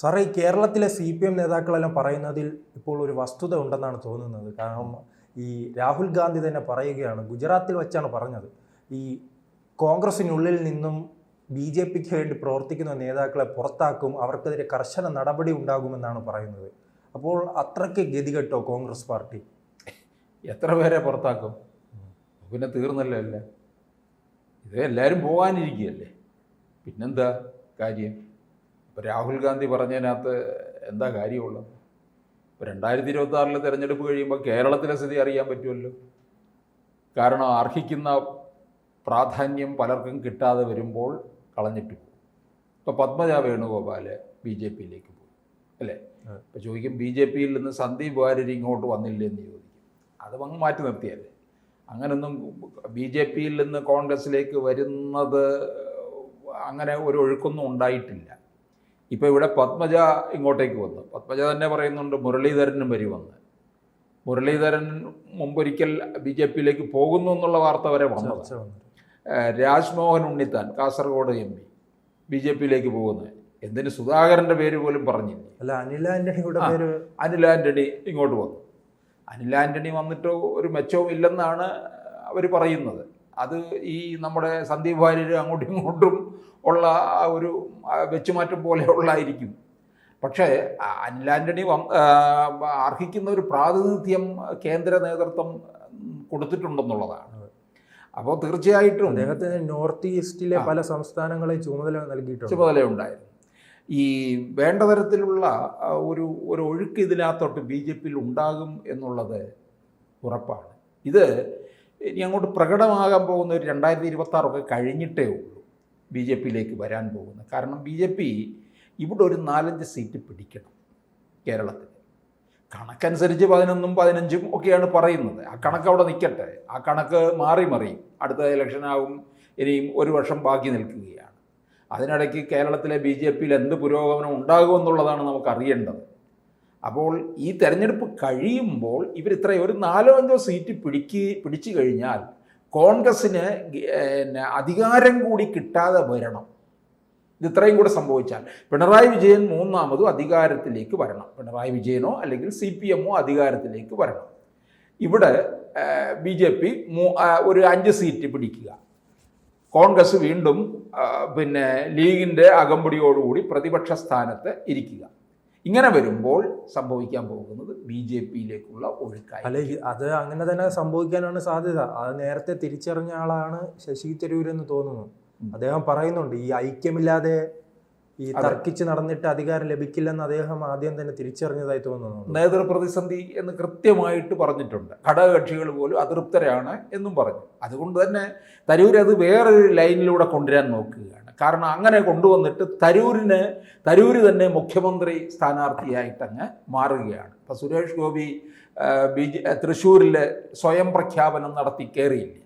സാറേ ഈ കേരളത്തിലെ സി പി എം നേതാക്കളെല്ലാം പറയുന്നതിൽ ഇപ്പോൾ ഒരു വസ്തുത ഉണ്ടെന്നാണ് തോന്നുന്നത്. കാരണം ഈ രാഹുൽ ഗാന്ധി തന്നെ പറയുകയാണ് ഗുജറാത്തിൽ വെച്ചാണ് പറഞ്ഞത്. ഈ കോൺഗ്രസിനുള്ളിൽ നിന്നും ബി ജെ പിക്ക് വേണ്ടി പ്രവർത്തിക്കുന്ന നേതാക്കളെ പുറത്താക്കും അവർക്കെതിരെ കർശന നടപടി ഉണ്ടാകുമെന്നാണ് പറയുന്നത്. അപ്പോൾ അത്രയ്ക്ക് ഗതികെട്ടോ കോൺഗ്രസ് പാർട്ടി? എത്ര പേരെ പുറത്താക്കും? പിന്നെ തീർന്നല്ലോ അല്ലേ? ഇത് എല്ലാവരും പോകാനിരിക്കുകയല്ലേ? പിന്നെന്താ കാര്യം? ഇപ്പോൾ രാഹുൽ ഗാന്ധി പറഞ്ഞതിനകത്ത് എന്താ കാര്യമുള്ളത് ഇപ്പോൾ രണ്ടായിരത്തി ഇരുപത്തി ആറിലെ തിരഞ്ഞെടുപ്പ് കഴിയുമ്പോൾ കേരളത്തിലെ സ്ഥിതി അറിയാൻ പറ്റുമല്ലോ. കാരണം അർഹിക്കുന്ന പ്രാധാന്യം പലർക്കും കിട്ടാതെ വരുമ്പോൾ കളഞ്ഞിട്ട് പോകും. ഇപ്പോൾ പത്മജ വേണുഗോപാൽ ബി ജെ പിയിലേക്ക് പോയി അല്ലേ? ഇപ്പം ഇപ്പോൾ ചോദിക്കും ബി ജെ പിയിൽ നിന്ന് സന്ദീപ് വാര്യർ ഇങ്ങോട്ട് വന്നില്ലേ എന്ന് ചോദിക്കും. അത് അങ്ങ് മാറ്റി നിർത്തിയല്ലേ അങ്ങനൊന്നും ബി ജെ പിയിൽ നിന്ന് കോൺഗ്രസിലേക്ക് വരുന്നത് അങ്ങനെ ഒരു ഒഴുക്കൊന്നും ഉണ്ടായിട്ടില്ല. ഇപ്പോൾ ഇവിടെ പത്മജ ഇങ്ങോട്ടേക്ക് വന്നു. പത്മജ തന്നെ പറയുന്നുണ്ട് മുരളീധരനും വരുമെന്ന് മുരളീധരൻ മുമ്പൊരിക്കൽ ബി ജെ പിയിലേക്ക് പോകുന്നു എന്നുള്ള വാർത്ത വരെ വന്നത് Rajmohan Unnithan Kasaragod M P B J പിയിലേക്ക് പോകുന്നത്. എന്തിന് സുധാകരന്റെ പേര് പോലും പറഞ്ഞില്ല? അല്ല അനിൽ ആന്റണിയുടെ. പേര് അനിൽ ആന്റണി ഇങ്ങോട്ട് വന്നു. അനിൽ ആന്റണി വന്നിട്ട് ഒരു മെച്ചവും ഇല്ലെന്നാണ് അവർ പറയുന്നത്. അത് ഈ നമ്മുടെ സന്ദീപ് ഭാര്യർ അങ്ങോട്ടും ഇങ്ങോട്ടും ഉള്ള ഒരു വെച്ചുമാറ്റം പോലെ ഉള്ളായിരിക്കും പക്ഷേ അനിൽ ആന്റണി അർഹിക്കുന്ന ഒരു പ്രാതിനിധ്യം കേന്ദ്ര നേതൃത്വം കൊടുത്തിട്ടുണ്ടെന്നുള്ളതാണ്. അപ്പോൾ തീർച്ചയായിട്ടും അദ്ദേഹത്തിന് നോർത്ത് ഈസ്റ്റിലെ പല സംസ്ഥാനങ്ങളെ ചുമതല നൽകിയിട്ടുണ്ട്. ചുമതലയുണ്ടായിരുന്നു ഈ വേണ്ട തരത്തിലുള്ള ഒരു ഒരു ഒഴുക്ക് ഇതിനകത്തോട്ട് ബി ജെ പിയിൽ ഉണ്ടാകും എന്നുള്ളത് ഉറപ്പാണ്. ഇത് ഇനി അങ്ങോട്ട് പ്രകടമാകാൻ പോകുന്ന ഒരു രണ്ടായിരത്തി ഇരുപത്താറൊക്കെ കഴിഞ്ഞിട്ടേ ഉള്ളൂ. ബി ജെ പിയിലേക്ക് വരാൻ പോകുന്നത് കാരണം ബി ജെ പി ഇവിടെ ഒരു നാലഞ്ച് സീറ്റ് പിടിക്കണം കേരളത്തിൽ. കണക്കനുസരിച്ച് പതിനൊന്നും പതിനഞ്ചും ഒക്കെയാണ് പറയുന്നത്. ആ കണക്ക് അവിടെ നിൽക്കട്ടെ. ആ കണക്ക് മാറി മറിയും അടുത്ത ഇലക്ഷനാവും ഇനിയും ഒരു വർഷം ബാക്കി നിൽക്കുകയാണ്. അതിനിടയ്ക്ക് കേരളത്തിലെ ബി ജെ പിയിൽ എന്ത് പുരോഗമനം ഉണ്ടാകുമെന്നുള്ളതാണ് നമുക്ക് അറിയേണ്ടത് അപ്പോൾ ഈ തെരഞ്ഞെടുപ്പ് കഴിയുമ്പോൾ ഇവർ ഒരു നാലോ അഞ്ചോ സീറ്റ് പിടിക്ക് പിടിച്ചു കഴിഞ്ഞാൽ കോൺഗ്രസ്സിന് അധികാരം കൂടി കിട്ടാതെ വരണം. ഇത് ഇത്രയും കൂടെ സംഭവിച്ചാൽ പിണറായി വിജയൻ മൂന്നാമതും അധികാരത്തിലേക്ക് വരണം. പിണറായി വിജയനോ അല്ലെങ്കിൽ സി പി എമ്മോ അധികാരത്തിലേക്ക് വരണം. ഇവിടെ ബി ജെ പി ഒരു അഞ്ച് സീറ്റ് പിടിക്കുക. കോൺഗ്രസ് വീണ്ടും പിന്നെ ലീഗിന്റെ അകമ്പടിയോടുകൂടി പ്രതിപക്ഷ സ്ഥാനത്ത് ഇരിക്കുക. ഇങ്ങനെ വരുമ്പോൾ സംഭവിക്കാൻ പോകുന്നത് ബി ജെ പിയിലേക്കുള്ള ഒഴുക്കായി അല്ലെ അത് അങ്ങനെ തന്നെ സംഭവിക്കാനാണ് സാധ്യത. അത് നേരത്തെ തിരിച്ചറിഞ്ഞ ആളാണ് ശശി തരൂർ എന്ന് തോന്നുന്നു. അദ്ദേഹം പറയുന്നുണ്ട് ഈ ഐക്യമില്ലാതെ ഈ. തർക്കിച്ച് നടന്നിട്ട് അധികാരം ലഭിക്കില്ലെന്ന് അദ്ദേഹം ആദ്യം തന്നെ തിരിച്ചറിഞ്ഞതായി തോന്നുന്നു. നേതൃപ്രതിസന്ധി എന്ന് കൃത്യമായിട്ട് പറഞ്ഞിട്ടുണ്ട്. ഘടകകക്ഷികൾ പോലും അതൃപ്തരാണ് എന്നും പറഞ്ഞു. അതുകൊണ്ട് തന്നെ തരൂർ അത് വേറൊരു ലൈനിലൂടെ കൊണ്ടുവരാൻ നോക്കുകയാണ്. കാരണം അങ്ങനെ കൊണ്ടുവന്നിട്ട് തരൂരിന് തരൂർ തന്നെ മുഖ്യമന്ത്രി സ്ഥാനാർത്ഥിയായിട്ടങ്ങ് മാറുകയാണ്. ഇപ്പം സുരേഷ് ഗോപി ബി ജെ തൃശ്ശൂരിൽ സ്വയം പ്രഖ്യാപനം നടത്തി കയറിയില്ലേ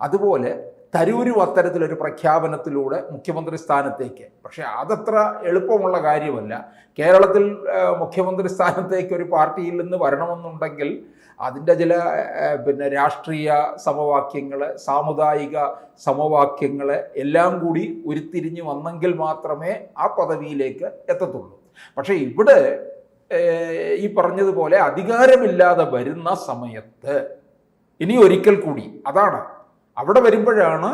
അതുപോലെ തരൂരും അത്തരത്തിലൊരു പ്രഖ്യാപനത്തിലൂടെ മുഖ്യമന്ത്രി സ്ഥാനത്തേക്ക്. പക്ഷേ അതത്ര എളുപ്പമുള്ള കാര്യമല്ല. കേരളത്തിൽ മുഖ്യമന്ത്രി സ്ഥാനത്തേക്ക് ഒരു പാർട്ടിയിൽ നിന്ന് വരണമെന്നുണ്ടെങ്കിൽ അതിന്റെ ചില പിന്നെ രാഷ്ട്രീയ സമവാക്യങ്ങൾ സാമുദായിക സമവാക്യങ്ങൾ എല്ലാം കൂടി ഉരുത്തിരിഞ്ഞ് വന്നെങ്കിൽ മാത്രമേ ആ പദവിയിലേക്ക് എത്തത്തുള്ളൂ. പക്ഷേ ഇവിടെ ഈ പറഞ്ഞതുപോലെ അധികാരമില്ലാതെ വരുന്ന സമയത്ത് ഇനി ഒരിക്കൽ കൂടി അതാണ്. അവിടെ വരുമ്പോഴാണ്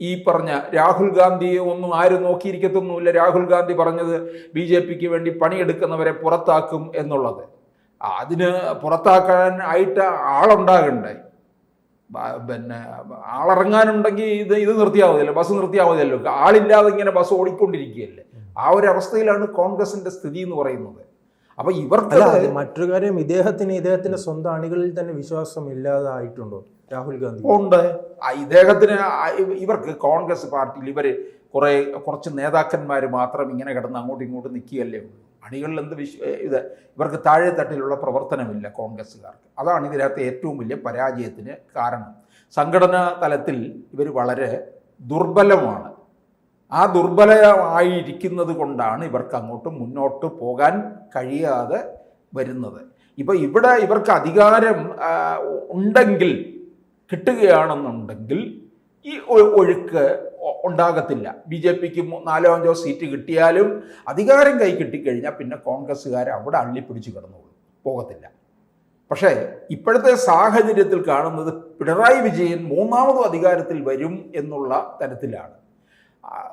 ഈ പറഞ്ഞ രാഹുൽ ഗാന്ധിയെ ഒന്നും ആരും നോക്കിയിരിക്കത്തൊന്നുമില്ല. രാഹുൽ ഗാന്ധി പറഞ്ഞത് ബി ജെ പിക്ക് വേണ്ടി പണിയെടുക്കുന്നവരെ പുറത്താക്കും എന്നുള്ളത്. അതിന് പുറത്താക്കാൻ ആയിട്ട് ആളുണ്ടാകണ്ടേ? പിന്നെ ആളിറങ്ങാനുണ്ടെങ്കിൽ ഇത് ഇത് നിർത്തിയാൽ മതിയല്ലോ ബസ് നിർത്തിയാൽ മതിയല്ലോ ആളില്ലാതെ ഇങ്ങനെ ബസ് ഓടിക്കൊണ്ടിരിക്കുകയല്ലേ? ആ ഒരു അവസ്ഥയിലാണ് കോൺഗ്രസിന്റെ സ്ഥിതി എന്ന് പറയുന്നത്. അപ്പൊ ഇവർക്ക് മറ്റൊരു കാര്യം ഇദ്ദേഹത്തിന് ഇദ്ദേഹത്തിന്റെ സ്വന്തം അണികളിൽ തന്നെ വിശ്വാസം ഇല്ലാതായിട്ടുണ്ടോ രാഹുൽ ഗാന്ധി? ഉണ്ട്. ഇദ്ദേഹത്തിന് ഇവർക്ക് കോൺഗ്രസ് പാർട്ടിയിൽ ഇവർ കുറെ കുറച്ച് നേതാക്കന്മാർ മാത്രം ഇങ്ങനെ കിടന്ന് അങ്ങോട്ടും ഇങ്ങോട്ടും നിൽക്കുകയല്ലേ ഉള്ളൂ. അണികളിൽ എന്ത് വിശ്വ ഇത് ഇവർക്ക് താഴെ തട്ടിലുള്ള പ്രവർത്തനമില്ല കോൺഗ്രസ്സുകാർക്ക്. അതാണ് ഇതിനകത്ത് ഏറ്റവും വലിയ പരാജയത്തിന് കാരണം. സംഘടനാ തലത്തിൽ ഇവർ വളരെ ദുർബലമാണ്. ആ ദുർബലമായിരിക്കുന്നത് കൊണ്ടാണ് ഇവർക്ക് അങ്ങോട്ട് മുന്നോട്ട് പോകാൻ കഴിയാതെ വരുന്നത്. ഇപ്പം ഇവിടെ ഇവർക്ക് അധികാരം ഉണ്ടെങ്കിൽ കിട്ടുകയാണെന്നുണ്ടെങ്കിൽ ഈ ഒഴുക്ക് ഉണ്ടാകത്തില്ല. ബി ജെ പിക്ക് നാലോ അഞ്ചോ സീറ്റ് കിട്ടിയാലും അധികാരം കൈ കിട്ടിക്കഴിഞ്ഞാൽ പിന്നെ കോൺഗ്രസ്സുകാർ അവിടെ അള്ളിപ്പിടിച്ച് കിടന്നോളും. പോകത്തില്ല. പക്ഷേ ഇപ്പോഴത്തെ സാഹചര്യത്തിൽ കാണുന്നത് പിണറായി വിജയൻ മൂന്നാമതും അധികാരത്തിൽ വരും എന്നുള്ള തരത്തിലാണ്.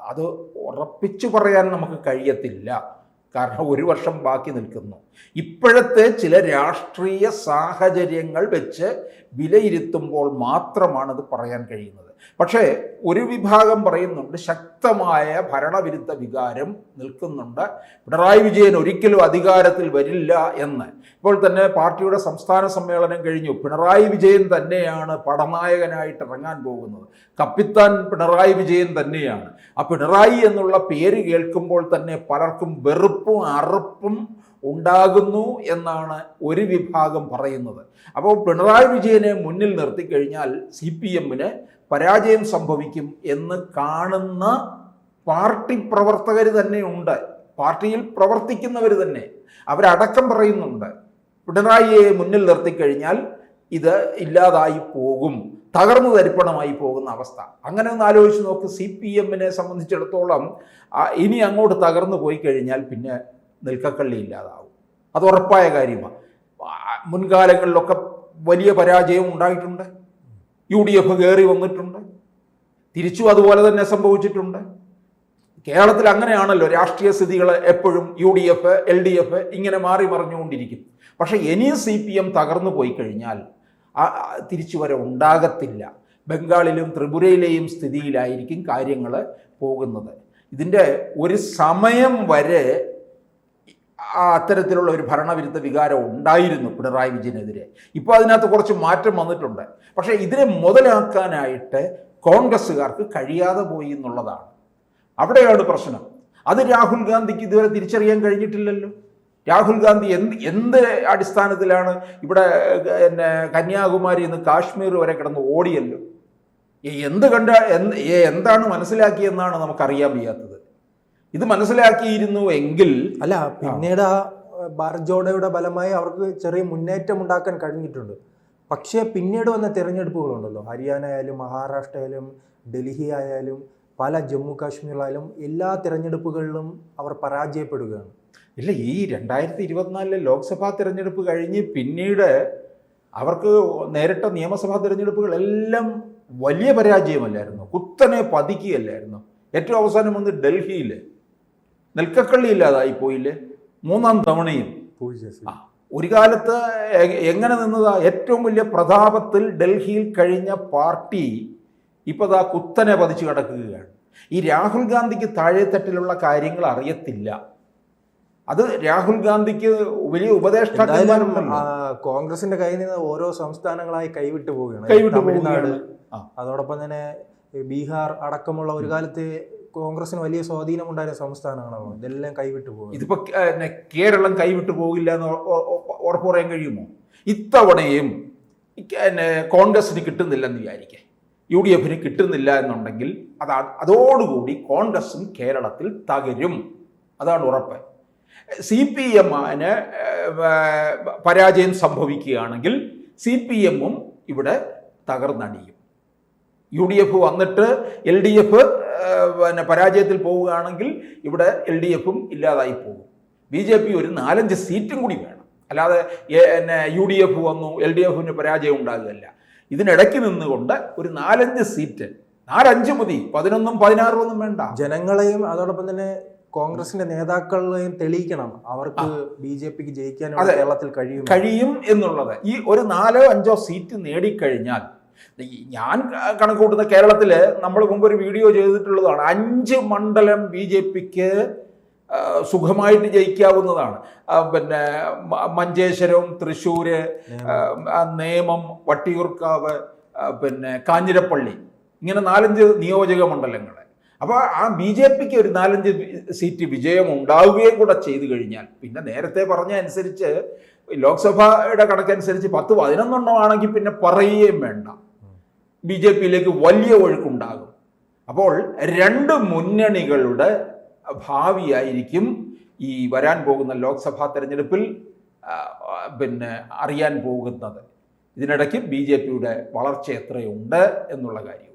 അത് ഉറപ്പിച്ചു പറയാൻ നമുക്ക് കഴിയത്തില്ല. കാരണം ഒരു വർഷം ബാക്കി നിൽക്കുന്നു. ഇപ്പോഴത്തെ ചില രാഷ്ട്രീയ സാഹചര്യങ്ങൾ വെച്ച് വിലയിരുത്തുമ്പോൾ മാത്രമാണ് അത് പറയാൻ കഴിയുന്നത്. പക്ഷേ ഒരു വിഭാഗം പറയുന്നുണ്ട് ശക്തമായ ഭരണവിരുദ്ധ വികാരം നിൽക്കുന്നുണ്ട്. പിണറായി വിജയൻ ഒരിക്കലും അധികാരത്തിൽ വരില്ല എന്ന്. ഇപ്പോൾ തന്നെ പാർട്ടിയുടെ സംസ്ഥാന സമ്മേളനം കഴിഞ്ഞു. പിണറായി വിജയൻ തന്നെയാണ് പടനായകനായിട്ട് ഇറങ്ങാൻ പോകുന്നത്. കപ്പിത്താൻ പിണറായി വിജയൻ തന്നെയാണ്. ആ പിണറായി എന്നുള്ള പേര് കേൾക്കുമ്പോൾ തന്നെ പലർക്കും വെറുപ്പും അറുപ്പും ഉണ്ടാകുന്നു എന്നാണ് ഒരു വിഭാഗം പറയുന്നത്. അപ്പോൾ പിണറായി വിജയനെ മുന്നിൽ നിർത്തിക്കഴിഞ്ഞാൽ സി പി എമ്മിന് പരാജയം സംഭവിക്കും എന്ന് കാണുന്ന പാർട്ടി പ്രവർത്തകർ തന്നെ ഉണ്ട്. പാർട്ടിയിൽ പ്രവർത്തിക്കുന്നവർ തന്നെ. അവരടക്കം പറയുന്നുണ്ട്. പിണറായിയെ മുന്നിൽ നിർത്തിക്കഴിഞ്ഞാൽ ഇത് ഇല്ലാതായി പോകും. തകർന്നു തരിപ്പണമായി പോകുന്ന അവസ്ഥ. അങ്ങനെ ഒന്ന് ആലോചിച്ച് നോക്ക് സി പി എമ്മിനെ സംബന്ധിച്ചിടത്തോളം ഇനി അങ്ങോട്ട് തകർന്നു പോയി കഴിഞ്ഞാൽ പിന്നെ നിൽക്കക്കള്ളി ഇല്ലാതാവും. അത് ഉറപ്പായ കാര്യമാണ് മുൻകാലങ്ങളിലൊക്കെ വലിയ പരാജയം ഉണ്ടായിട്ടുണ്ട്. യു ഡി എഫ് കയറി വന്നിട്ടുണ്ട്. തിരിച്ചു അതുപോലെ തന്നെ സംഭവിച്ചിട്ടുണ്ട്. കേരളത്തിൽ അങ്ങനെയാണല്ലോ രാഷ്ട്രീയ സ്ഥിതികൾ എപ്പോഴും U D F L D F ഇങ്ങനെ മാറി മറിഞ്ഞുകൊണ്ടിരിക്കും. പക്ഷേ ഇനിയും സി പി എം തകർന്നു പോയി കഴിഞ്ഞാൽ തിരിച്ചുവരവ് ഉണ്ടാകത്തില്ല. ബംഗാളിലും ത്രിപുരയിലെയും സ്ഥിതിയിലായിരിക്കും കാര്യങ്ങൾ പോകുന്നത്. ഇതിന്റെ ഒരു സമയം വരെ അത്തരത്തിലുള്ള ഒരു ഭരണവിരുദ്ധ വികാരം ഉണ്ടായിരുന്നു പിണറായി വിജയനെതിരെ. ഇപ്പോൾ അതിനകത്ത് കുറച്ച് മാറ്റം വന്നിട്ടുണ്ട്. പക്ഷേ ഇതിനെ മുതലാക്കാനായിട്ട് കോൺഗ്രസ്സുകാർക്ക് കഴിയാതെ പോയി എന്നുള്ളതാണ്. അവിടെയാണ് പ്രശ്നം. അത് രാഹുൽ ഗാന്ധിക്ക് ഇതുവരെ തിരിച്ചറിയാൻ കഴിഞ്ഞിട്ടില്ലല്ലോ. രാഹുൽ ഗാന്ധി എന്ത് എന്ത് അടിസ്ഥാനത്തിലാണ് ഇവിടെ പിന്നെ കന്യാകുമാരി നിന്ന് കാശ്മീർ വരെ കിടന്ന് ഓടിയല്ലോ? എന്ത് കണ്ട എന്ത് എന്താണ് മനസ്സിലാക്കിയെന്നാണ് നമുക്കറിയാൻ വയ്യാത്തത്. ഇത് മനസ്സിലാക്കിയിരുന്നു എങ്കിൽ അല്ല പിന്നീട് ആ ഭാരത് ജോഡോയുടെ ഫലമായി അവർക്ക് ചെറിയ മുന്നേറ്റം ഉണ്ടാക്കാൻ കഴിഞ്ഞിട്ടുണ്ട്. പക്ഷേ പിന്നീട് വന്ന തിരഞ്ഞെടുപ്പുകളുണ്ടല്ലോ. ഹരിയാന ആയാലും മഹാരാഷ്ട്ര ആയാലും ഡൽഹി ആയാലും പല ജമ്മു കാശ്മീരിലായാലും എല്ലാ തിരഞ്ഞെടുപ്പുകളിലും അവർ പരാജയപ്പെടുകയാണ്. ഇല്ല ഈ രണ്ടായിരത്തി ഇരുപത്തിനാലിലെ ലോക്സഭാ തിരഞ്ഞെടുപ്പ് കഴിഞ്ഞ് പിന്നീട് അവർക്ക് നേരിട്ട നിയമസഭാ തിരഞ്ഞെടുപ്പുകളെല്ലാം വലിയ പരാജയമല്ലായിരുന്നു. കുത്തനെ പതിക്കുകയല്ലായിരുന്നു. ഏറ്റവും അവസാനം വന്ന് ഡൽഹിയിൽ നെൽക്കക്കള്ളി ഇല്ലാതായി പോയില്ലേ? മൂന്നാം തവണയും. ആ ഒരു കാലത്ത് എങ്ങനെ നിന്നതാ? ഏറ്റവും വലിയ പ്രതാപത്തിൽ ഡൽഹിയിൽ കഴിഞ്ഞ പാർട്ടി ഇപ്പോൾ ദാ കുത്തനെ പതിച്ചു കിടക്കുകയാണ്. ഈ രാഹുൽ ഗാന്ധിക്ക് താഴെത്തട്ടിലുള്ള കാര്യങ്ങൾ അറിയത്തില്ല. അത് രാഹുൽ ഗാന്ധിക്ക് വലിയ ഉപദേഷ്ടാക്കന്മാരുണ്ടല്ലോ കോൺഗ്രസിന്റെ കയ്യിൽ നിന്ന് ഓരോ സംസ്ഥാനങ്ങളായി കൈവിട്ടു പോവുകയാണ്. കൈവിട്ടു തമിഴ്നാട് അതോടൊപ്പം തന്നെ ബീഹാർ അടക്കമുള്ള ഒരു കാലത്ത് കോൺഗ്രസിന് വലിയ സ്വാധീനമുണ്ടായിരുന്ന സംസ്ഥാനങ്ങളാണ്. ഇതെല്ലാം കൈവിട്ടു പോകും ഇതിപ്പോ കേരളം കൈവിട്ടു പോകില്ല എന്ന് ഉറ- ഉറ- ഉറപ്പ് പറയാൻ കഴിയുമോ? ഇത്തവണയും കോൺഗ്രസിന് കിട്ടുന്നില്ലെന്ന് വിചാരിക്കേ. യു ഡി എഫിന് കിട്ടുന്നില്ല എന്നുണ്ടെങ്കിൽ അത് അതോടുകൂടി കോൺഗ്രസും കേരളത്തിൽ തകരും. അതാണ് ഉറപ്പ്. സി പി എമ്മിന് പരാജയം സംഭവിക്കുകയാണെങ്കിൽ സി പി എമ്മും ഇവിടെ തകർന്നടിയും. യു ഡി എഫ് വന്നിട്ട് എൽ ഡി എഫ് പിന്നെ പരാജയത്തിൽ പോവുകയാണെങ്കിൽ ഇവിടെ എൽ ഡി എഫും ഇല്ലാതായി പോകും. ബി ജെ പി ഒരു നാലഞ്ച് സീറ്റും കൂടി വേണം. അല്ലാതെ പിന്നെ യു ഡി എഫ് വന്നു എൽ ഡി എഫിന് പരാജയം ഉണ്ടാകുകയല്ല. ഇതിനിടയ്ക്ക് നിന്നുകൊണ്ട് ഒരു നാലഞ്ച് സീറ്റ് നാലഞ്ച് മതി പതിനൊന്നും പതിനാറും ഒന്നും വേണ്ട. ജനങ്ങളെയും അതോടൊപ്പം തന്നെ കോൺഗ്രസിന്റെ നേതാക്കളെയും തെളിയിക്കണം. അവർക്ക് ബി ജെ പിക്ക് ജയിക്കാൻ കേരളത്തിൽ കഴിയും കഴിയും എന്നുള്ളത്. ഈ ഒരു നാലോ അഞ്ചോ സീറ്റ് നേടിക്കഴിഞ്ഞാൽ ഞാൻ കണക്ക് കൂട്ടുന്ന കേരളത്തിൽ നമ്മൾ മുമ്പ് ഒരു വീഡിയോ ചെയ്തിട്ടുള്ളതാണ്. അഞ്ച് മണ്ഡലം ബി ജെ പിക്ക് സുഖമായിട്ട് ജയിക്കാവുന്നതാണ്. പിന്നെ മഞ്ചേശ്വരം തൃശ്ശൂര് നേമം വട്ടിയൂർക്കാവ് പിന്നെ കാഞ്ഞിരപ്പള്ളി. ഇങ്ങനെ നാലഞ്ച് നിയോജക മണ്ഡലങ്ങൾ അപ്പോൾ ആ ബി ജെ പിക്ക് ഒരു നാലഞ്ച് സീറ്റ് വിജയം ഉണ്ടാവുകയും കൂടെ ചെയ്തു കഴിഞ്ഞാൽ പിന്നെ നേരത്തെ പറഞ്ഞ അനുസരിച്ച് ലോക്സഭയുടെ കണക്കനുസരിച്ച് പത്ത് പതിനൊന്നെണ്ണം ആണെങ്കിൽ പിന്നെ പറയുകയും വേണ്ട. ബി ജെ പിയിലേക്ക് വലിയ ഒഴുക്കുണ്ടാകും. അപ്പോൾ രണ്ട് മുന്നണികളുടെ ഭാവിയായിരിക്കും ഈ വരാൻ പോകുന്ന ലോക്സഭാ തെരഞ്ഞെടുപ്പിൽ പിന്നെ അറിയാൻ പോകുന്നത്. ഇതിനിടയ്ക്ക് ബി ജെ പിയുടെ വളർച്ച എത്രയുണ്ട് എന്നുള്ള കാര്യം.